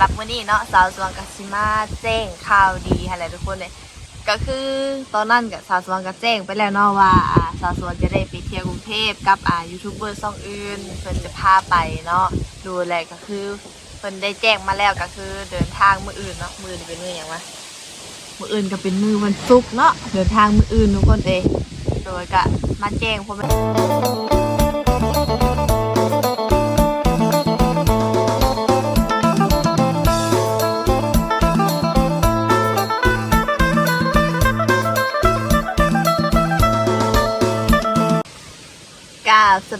รับวันนี้เนาะสาวสวงกัสิมาแจ้งข่าวดีให้หลายทุกคนเลย ก็คือตอนนั้นกับสาวสวงก็แจ้งไปแล้วเนาะว่าอ่าสาวสวงจะได้ไปเที่ยวกรุงเทพกับอ่ายูทูบเบอร์ซ่องอื่นเพิ่นจะพาไปเนาะดูแลก็คือเพิ่นได้แจ้งมาแล้วก็คือเดินทางมืออื่นเนาะมือนี้เป็นมื้อหยังวะมืออื่นก็เป็นมือวันศุกร์เนาะเดินทางมืออื่นทุกคนเองโดยก็มาแจ้งพ่อแม่ก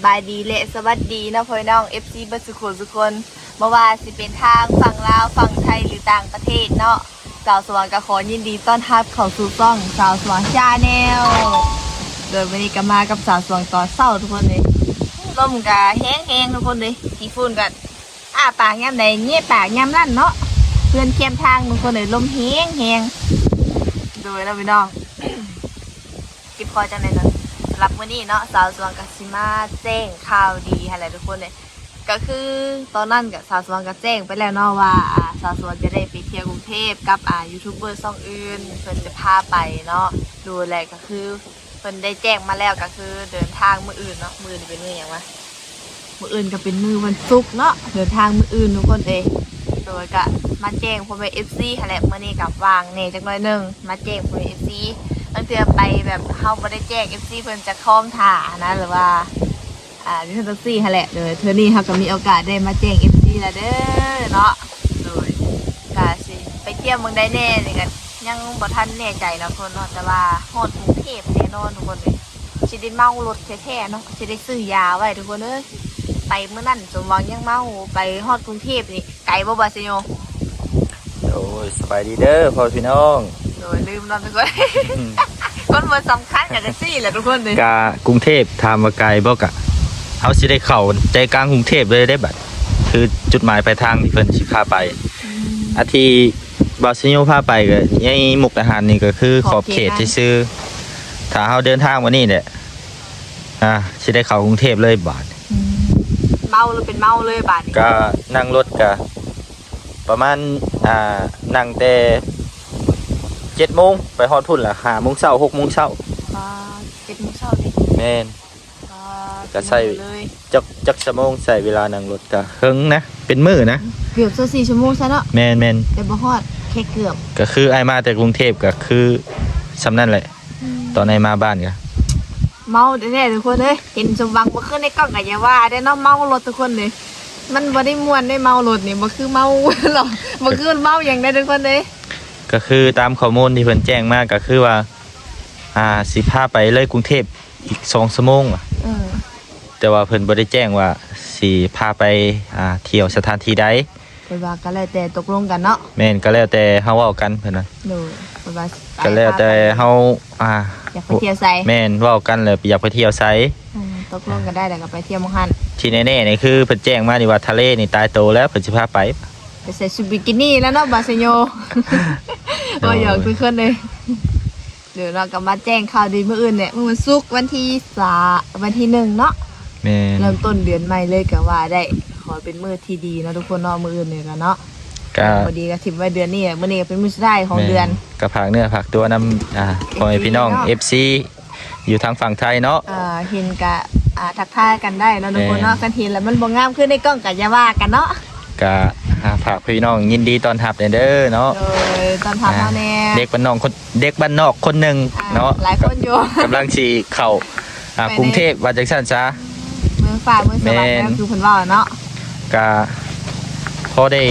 บายดีและสวัสดีนะพ่อน้อง FC บัสุขทุคนเมื่อว่าสิเป็นทางฝั่งลาวฝั่งไทยหรือต่างประเทศเนาะสาวสว่างก็ขอยินดีต้อนรับเข้าสู่ช่องสาวสว่างชาแนลโดยวันนี้ก็มากับสาวสว่างตอนเศร้าทุกคนเลยลมก็แห้งๆทุกคนเลยขี้ฝุ่นก็อ้าปากยามใดเงี้ยปากยามนั่นเนาะเพื่อนเข้มทางทุกคนเลยลมแห้งๆโดยแล้วพี่น้องกิบคอจังเลยเนาะ หรับวันนี้เนาะสาวสวงกัสิมาแจ้งข่าวดีให้หลายทุกคนเลย ก็คือตอนนั้นกับสาวสวงก็แจ้งไปแล้วเนาะว่าอ่าสาวสวงจะได้ไปเที่ยวกรุงเทพกับอ่ายูทูบเบอร์ซ่องอื่นเพิ่นจะพาไปเนาะดูแลก็คือเพิ่นได้แจ้งมาแล้วก็คือเดินทางมื้ออื่นเนาะมื้อนี้เป็นมื้อหยังวะมื้ออื่นก็เป็นมื้อวันศุกร์เนาะเดินทางมื้ออื่นทุกคนเองโดยก็มาแจ้งพ่อแม่ FC หั่นแหละมื้อนี้กับวางแหน่จักหน่อยหนึงมาแจ้งพ่อแม่ FC บางทื่ไปแบบเขาไม่ได้แจ้ง FC เพิ่นจะค้องถ่านะหรือว่า อ่าดิฉันแท็กซี่ฮะแหละเดี๋ยวเธอนี่เขาก็มีโอกาสได้มาแจ้ง FC แล้วเด้อเนาะโดยกาสิไปเที่ยวเมืองได้แน่นี่กันยังบ่ทันแน่ใจเนาะคนเนาะแต่ว่าฮอดกรุงเทพแน่นอนทุกคนเลยสิได้เมารถแท้ๆเนาะสิได้ซื้อยาไว้ทุกคนเอ้ยไปเมื่อนั้นสมหวังยังเมาไปฮอดกรุงเทพนี่ไกลบ่บาซิโยโอ้ยสบายดีเด้อพ่อพี่น้อง ยลืมนอนทุกคนคนมันสำคัญอย่างกันซี่แหละทุกคนเลยกากรุงเทพทามว่าไกลบ่กะเฮาสิได้เข้าใจกลางกรุงเทพเลยได้บัดคือจุดหมายปลายทางที่เพิ่นสิพาไป อาทีบาซิโยพาไปก็ยังมุกอาหารนี่ก็คือขอบเขตซื่อๆถ้าเฮาเดินทางวันนี้เนี่ยอ่าสิได้เข้ากรุงเทพเลยบาดเมาเลยเป็นเมาเลยบาดนี้ก็นั่งรถก็ประมาณอ่านั่งแต่ 7โมงไปฮอดพุ่นล่ะ5โมงเช้า6โมงเช้าอ่าเจ็ดโมงเช้าดิแม่น อ่าก็ใช่ เลยจักจักชั่วโมงใส่เวลานั่งรถก็เฮิงนะเป็นมื้อนะเกือบจะสี่ชั่วโมงซะเนาะแมนแมนแต่บ่ฮอดแค่เกือบก็คือไอายมาแต่กรุงเทพก็คือสำนั่นแหละ ตอนไอายมาบ้านก็เมาแน่ๆทุกคนเลยเห็นสมหวังบ่ขึ้นในกล้องก็อย่าว่าได้เนาะเมารถทุกคนเลยมันบ่ได้ม่วนได้เมารถนี่บ่คือเมา หรอกบ่คือเมาอย่างใดทุกคนเลย ก็คือตามข้อมูลที่เพิ่นแจ้งมาก็คือว่า อ่าสิพาไปเลยกรุงเทพอีก2ชั่วโมงอะเออแต่ว่าเพิ่นบ่ได้แจ้งว่าสิพาไปอ่าเที่ยวสถานที่ใดเพิ่นว่าก็แล้วแต่ตกลงกันเนาะแม่นก็แล้วแต่เฮาเว้ากันเพิ่นน่ะโดยเพิ่นว่าไปก็แล้วแต่เฮาอ่าอยากไปเที่ยวไสแม่นเว้ากันแล้วอยากไปเที่ยวไสอืมตกลงกันได้แล้วก็ไปเที่ยวหมองหันที่แน่ๆนี่คือเพิ่นแจ้งมานี่ว่าทะเลนี่ตายโตแล้วเพิ่นสิพาไป ไปใส่ชุดบิกินี่แล้วเนาะบาซิโยโอ้ก็ยอยากทุกคนเลยเดี๋ยวเราก็มาแจ้งข่าวดีเมื่ออื่นเนี่ยเมื่อวันศุกร์วันที่สาวันที่หนึ่งเนาะแม่นเริ่มต้นเดือนใหม่เลยก็ว่าได้ ขอเป็นมือที่ดีเนาะทุกคนเนาะมืออื่นเนี่ยกันเนาะก็พอดีก็ทิมไว้เดือนนี้มื่อนี้ก็เป็นมือสุดท้ายของเดือน ก็ผักเนื้อผักตัวนำอ่าพ่อแม่พี่น้องเนาะ FC อยู่ทางฝั่งไทยเนาะอ่าเห็นกะอ่าทักทายกันได้เนาะทุกคนแม่เนาะกันเห็นแล้วมันบ่งามขึ้นในกล้องก็อย่าว่ากันเนาะก็อ่า ฝากพี่น้องยินดีต้อนรับเด้อเนาะ โดยตอนทำมาแน่เด็กบ้านนอกคนเด็กบ้านนอกคนหนึ่งอ่าเนาะหลายคนอยู่ กำลังสีเข้าอ่าไปใน กรุงเทพว่าจังซั่นซะ เมืองฟ้าเมืองสวรรค์แม่น แล้วคือเพิ่นว่าเนาะก็พอได้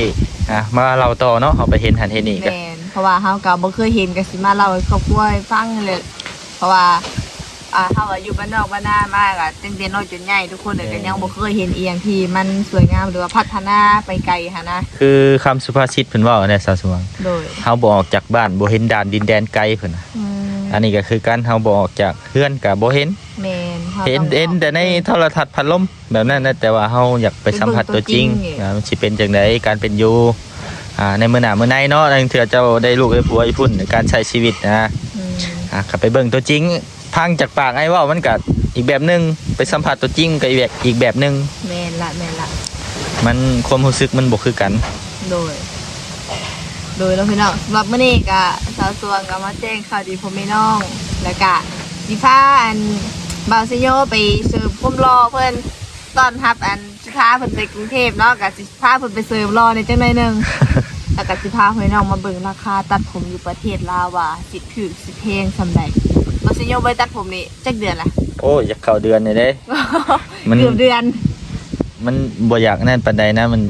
อ่ามาเล่าต่อเนาะเอาไปเห็นหันเห็นนี่ก็ แม่นเพราะว่าเฮาก็บ่เคยเห็นก็สิมาเล่าให้ครอบครัวให้ฟังเลยเพราะว่า อ่าเฮาอะอยู่บ้านนอกบ้านนามากอะตั้งแต่น้อยจนใหญ่ทุกคนเลยก็ยังบ่เคยเห็นอีหยังที่มันสวยงามหรือว่าพัฒนาไปไกลหันนะ คือคำสุภาษิตเพิ่นเว้าในสาวสวงโดย เฮาบ่ออกจากบ้านบ่เห็นด่านดินแดนไกลเพิ่นน่ะอืมอันนี้ก็คือการเฮาบ่ออกจากเฮือนก็บ่เห็น แม่นฮาเห็นต้องเห็นแต่ในโทรทัศน์พัดลมแบบนั้นนะแต่ว่าเฮาอยากไปสัมผัสตัวจริงไปเบิ่งตัวจริงอ่ามันสิเป็นจังไดการเป็นอยู่อ่าในมื้อหน้ามื้อในเนาะนั่นเถื่อเจ้าได้ลูกได้ผัวอีพุ่นในการใช้ชีวิตนะอืม อะก็ไปเบิ่งตัวจริง พังจากปากไอ้เว้ามันก็อีกแบบหนึง ไปสัมผัสตัวจริงก็อีกแบบอีกแบบหนึง แม่นละแม่นละมันความรู้สึกมันบ่คือกัน โดย โดยเราพี่น้องสำหรับมื้อนี้ก็สาวสวงก็มาแจ้งข่าวดีพ่อแม่น้อง แล้วก็สิพาอันบาวซิโยไปเสิร์ฟพุ่มรอเพิ่นต้อนรับอันสิพาเพิ่นไปกรุงเทพเนาะก็สิพาเพิ่นไปเสิร์ฟรอในจังได๋นึงแล้วก็สิพาพ่อแม่น้องมาเบิ่งราคาตัดผมอยู่ประเทศลาวว่าสิถูกสิแพงซำใด บาวซิโยไปตัดผมนี่จักเดือนละโอ้ยอยากเข้าเดือนนี่เด้ มัน เกือบเดือน มันบ่อยากนั่นปานใดนะมัน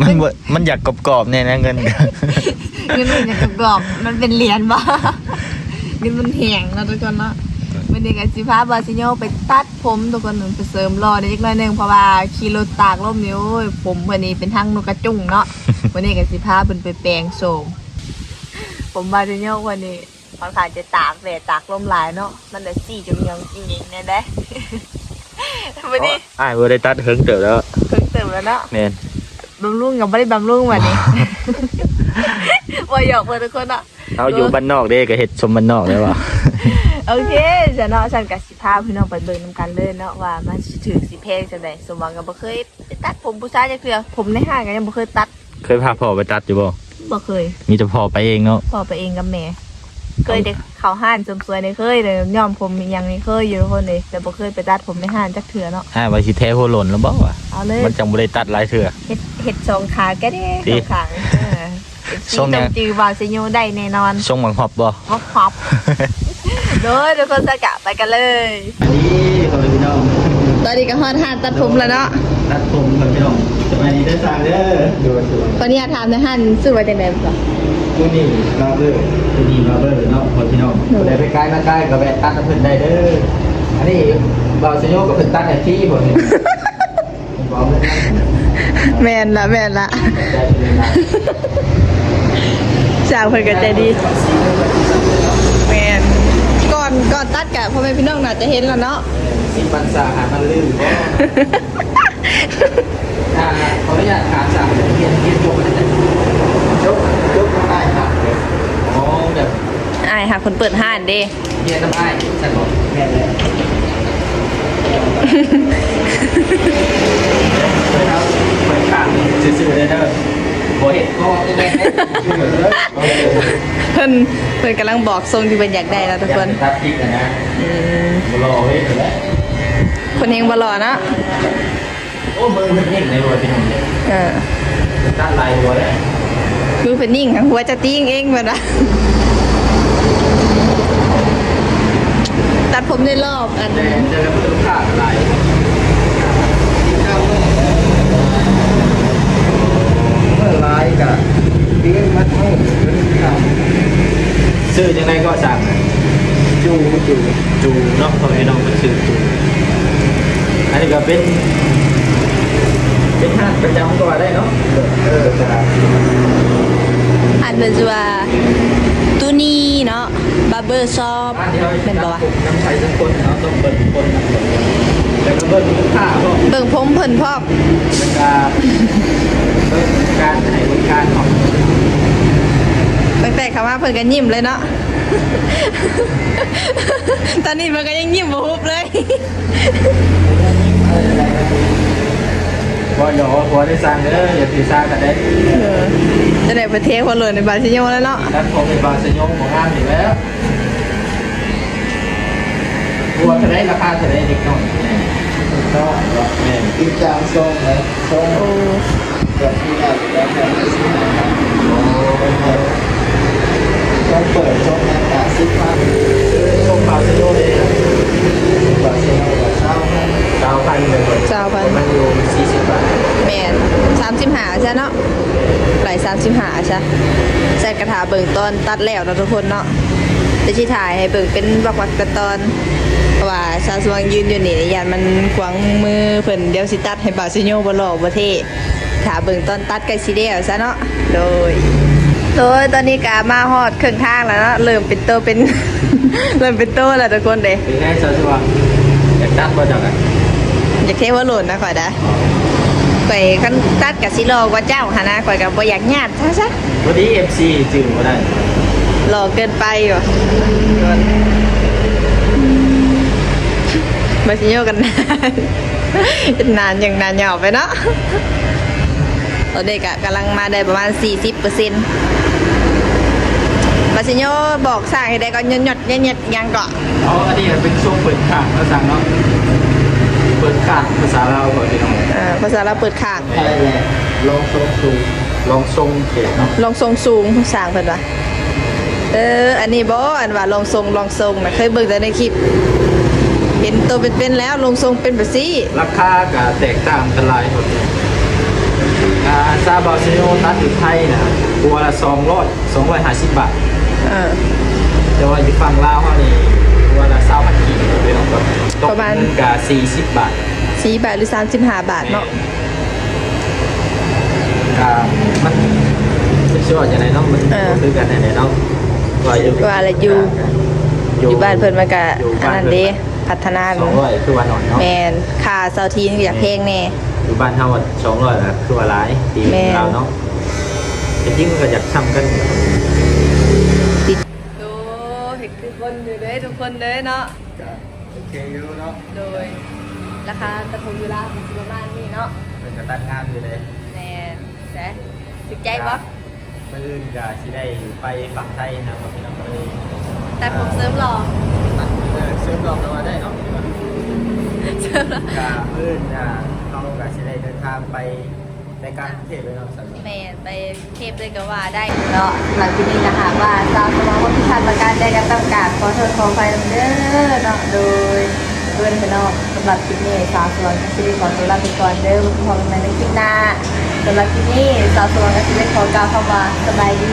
มันบ่มันอยากกรอบๆเนี่ยนะเงิน เงินมันจะกรอบๆมันเป็นเหรียญบ่เงินมันแหงเนาะทุกคนเนาะวันนี้ก็สิพาบาซิโยไปตัดผมทุกคนหนึ่งไปเสริมรอได้อีกหน่อยหนึงเพราะว่าขี่รถตากลมนี่โอ้ยผมวันนี้เป็นทั้งนกกระจุ่งเนาะวันนี้ก็สิพาเพิ่นไปแปลงโสมผมบาซิโยวันนี้ ค่อนข้างจะตากแดดตากลมหลายเนาะมันเลยสีจมยังจริงๆเนี่ยเด้วันนี้อ้ายบ่ได้ตัดเฮิงเติบแล้วเพิ่งเติมแล้วเนาะแม่นบำรุงกับไม่ได้บำรุงวันนี้ว่าหยอกเพื่อนทุกคนเนาะเอาอยู่บ้านนอกเด้ก็เฮ็ดชมบ้านนอกได้ว่า โอเคจะเนาะฉันกับสิพาพี่น้องไปเบิ่งนํกันเลยเนาะว่ามันสิถือสิเพลงจังไดสมหวังก็บ่เคยไปตัดผมผู้ชายจักเทื่อผมในห้างก็ยังบ่เคยตัดเคยพาพ่อไปตัดอยู่บ่บ่เคย มีแต่พ่อไปเองเนาะ พอไปเองกับแม่ เคยเด็กเขาห้านเสริมสวยในเคยเลยย้อมผมยังนี่เคยอยู่ทุกคนเลยแต่บ่เคยไปตัดผมในห้านจักเทื่อเนาะอ้ายว่าสิแท้หัวหล่นแล้วบ่วะเอาเลยมันจังบ่ได้ตัดหลายเทื่อเฮ็ดเฮ็ดสองขาแกเด้สิสองขาเออทรงเนี่ยจำจือบ่าวสิโยได้แน่นอนทรงบังฮอบบ่ฮอปฮอปโดยทุกคนจะกะไปกันเลยอันนี้ขอบพี่น้องตอนนี้ก็ฮอดหานตัดผมแล้วเนาะตัดผมขอบพี่น้องสบายดีได้สั่งเด้อดูดูตอนนี้ถามในหันซื้อไว้จังได๋บ่ ตัวนี้บาร์เบอร์ตัวนี้บาร์เบอร์เนาะขอบพี่น้องผู้ใดไปใกล้มาใกล้ก็แวะตัดกับเพิ่นได้เด้ออันนี้บ่าวสยโยกับเพิ่นตัดให้ฟรีบ่นี่บ่เลยแม่นละแม่นละสาวเพิ่นก็ใจดีแม่นก่อนก่อนตัดกะพ่อแม่พี่น้องน่าจะเห็นแล้วเนาะสีปันสาหามันลื่นบ่อ่าขออนุญาตถามสามเรียนเรียนจบแล้วจะจบจบได้ครับอ๋อแบบ อายค่ะคนเปิดห้านเด้เรียนทำได้ฉันบอกแม่เลยเปิดเอาเปิดข้างซื่อๆเลยเด้อบ่เห็นก็จะได้ให้ชื่อเด้อเพิ่นเพิ่นกำลังบอกทรงที่เพิ่นอยากได้แล้วทุกคนตัดพริกนะอืมบ่รอเว้ยคนเฮงบ่หล่อนะโอ้มือมันนิ่งในหัวพี่น้องเออตัดลายหัวแล้วมือเพิ่นนิ่งหัวจะติ้งเองเพิ่นว่า ตัดผมในรอบอันแต่เจอกับลูกค้าลายเมื่อลายกับเลี้ยงมัดให้ซื้อจังไดก็สั่งจูจูจูเนาะพ่อแม่น้องมันชื่อจูอันนี้ก็เป็นเป็นห้างประจำก็ว่าได้เนาะเออจ้าอันเป็นชื่อว่าตูนี่เนาะ บาร์เบอร์ชอปบ้านที่เป็นบ่วะน้ำใสสักคนเนาะต้องเปิดคนนะแล้วก็เบิ้ลลูกค้าก็เบิ่งผมเพิ่นพอมเป็นการเบิ้ลการให้บริการของตั้งแต่เขามาเพิ่นก็ยิ้มเลยเนาะตอนนี้มันก็ยังยิ้มบ่ฮุบเลยพอหยอพอได้สั่งเด้ออย่าถือซางกันได้จะได้ประเทศคนเลยในบาซิโยแล้วเนาะด้านผมเป็นบาสยงของห้างอยู่แล้ว บัวจะได้ราคาจะได้เด็กน้อยก็แม่ติดจามทรงเลยทรงโอ้แบบที่แบบแบบแบบที่สิบห้าทรงเปิดทรงนั้นอะสิบห้าชมบาสยงเลยบาทเซลล์เช่าให้ดาวพันเลยเจ้าพันมันอยู่สี่สิบบาทแมนสามสิบหาใช่เนาะไหลสามสิบหาใช่แซดกระถาเบิ่งตอนตัดแล้วเนาะทุกคนเนาะ จะชี้ถ่ายให้เบิ่งเป็นวักวักๆกันตอนเพราะว่าซาสว่างยืนอยู่นี่ยานมันขวางมือเพิ่นเดี๋ยวสิตัดให้บาซิโยบ่หล่อบ่เท่ถ้าเบิ่งตอนตัดก็สิแล้วซะเนาะโดยโดยตอนนี้กามาฮอดครึ่งทางแล้วเนาะเริ่มเป็นโตเป็น เริ่มเป็นโตแล้วทุกคนเด้เป็นไงสาวชัวอยากตัดบ่จังอะอยากเทว่าโหล่นนะข่อยนะข่อยคันตัดกับสิรอกว่าเจ้าหนนะข่อยกับบ่อยากญาติซะซะวันนี้เอฟซีจืดบ่ได้ รอเกินไปว่ะมาสิโยกันนานนานอย่างนานยาวไปเนาะตอนเด็กอะกำลังมาได้ประมาณ 40เปอร์เซ็นต์บาซิโยบอกสร้างให้ได้ก็ยดยดๆเย็ดๆยังเกาะเอาอันนี้เป็นช่วงเปิดข้างภาษาเนาะเปิดข้างภาษาเราวก่อนพี่น้องอ่าภาษาเราวเปิดข้างไทยแหละลงทรงสูงลองทรงเขตเนาะลองทรงสูงสร้างเพิ่นว่า เออ อันนี้บ่อันว่าลองทรงลองทรงนะเคยเบิ่งแต่ในคลิป เห็นตัวเป็นๆแล้วลงทรงเป็นแบบซี่ราคาก็แตกต่างกันหลายหมดเลยอ่าซาบาซิโนตัดอยู่ไทยนะตัวละ200 250บาท เออ แต่ว่าอยู่ฝั่งลาวเขานี่ตัวละ20,000กีบพี่น้องก็ตกประมาณ เงินก็40บาท สี่บาทหรือ35บาทเนาะก็มันจะชื่อว่าอย่างไรเนาะมันเออคือกันไหนๆเนาะ ว่าอยู่ว่าอะไรอยู่อยู่บ้านเพิ่นมันก็อยู่อันบ้านั้นพิ่เด้พัฒนาสองร้อยคือว่าหน่อยเนาะแมนค่าเซาทีนก็อยากเพลงแน่อยู่บ้านเฮาสองร้อยละคือว่าหลายปีแม่เราเนาะแต่จริงมันก็อยากซ้ำกันติดดูเห็นทุกคนอยู่เลยทุกคนเลยเนาะโอเคอยู่เนาะโดยราคาตะพงเวลาประมาณนี้เนาะเป็นกระตัดงานอยู่เลยแมนแต่ถึกใจ ปะเมื่ออื่นก็สิได้ไปฝั่งไทยนะครับพี่น้องเลยแต่ผมเสริมหล่อตัดเออเสริมรองกันมาได้เนาะเสริมหล่อก็เมื่ออื่นอะเขาก็สิได้เดินทางไปในกลารเทศเลยเนาะสำหรับ แมนไปเทปเลยก็ว่าได้เนาะหลังที่นี้นะคะว่าสาวสมองว่าพิพัฒน์ประการได้กับต้องการขอโทษขอไปเด้อเนาะโดย เพื่อนพี่น้องสำหรับคลิปนี้สาวสวนก็สิได้ของตัวลาไปก่อนเด้อพบกันในคลิปหน้าสำหรับคลิปนี้สาวสวนก็สิได้ของกาวคำว่าสบายดี